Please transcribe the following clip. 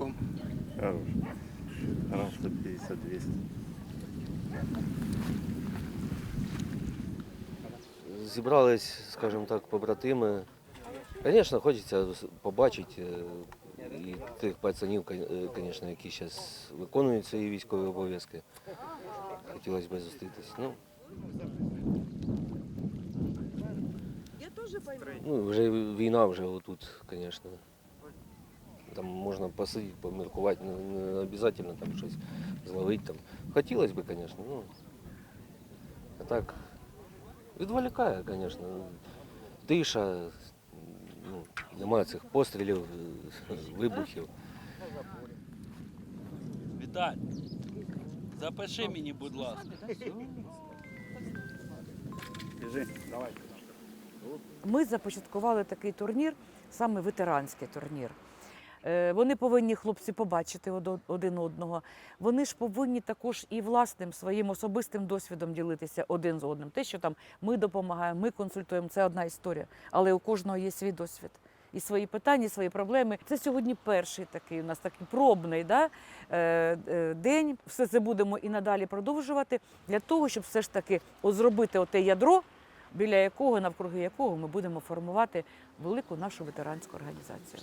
бойовиком. Хорош. Раз 150-200. Зібрались, скажімо так, побратими. Звісно, хочеться побачити е, і тих пацанів, звісно, які зараз виконують свої військові обов'язки. Хотілося б зустрітися. Ну, ну, вже війна вже отут, звісно. Там можна посидіти, поміркувати, не, не обов'язково там щось зловити. Там. Хотілося б, звісно. Ну, а так, відволікає, звісно. Тиша, ну, немає цих пострілів, вибухів. Віталь, запиши мені, будь ласка. Біжи, давай. Ми започаткували такий турнір, саме ветеранський турнір. Е, Вони повинні хлопці побачити один одного. Вони ж повинні також і власним своїм особистим досвідом ділитися один з одним. Те, що там ми допомагаємо, ми консультуємо, це одна історія. Але у кожного є свій досвід. І свої питання, і свої проблеми. Це сьогодні перший такий у нас такий пробний да, е, е, день. Все це будемо і надалі продовжувати для того, щоб все ж таки зробити оте ядро, біля якого, навкруги якого ми будемо формувати велику нашу ветеранську організацію.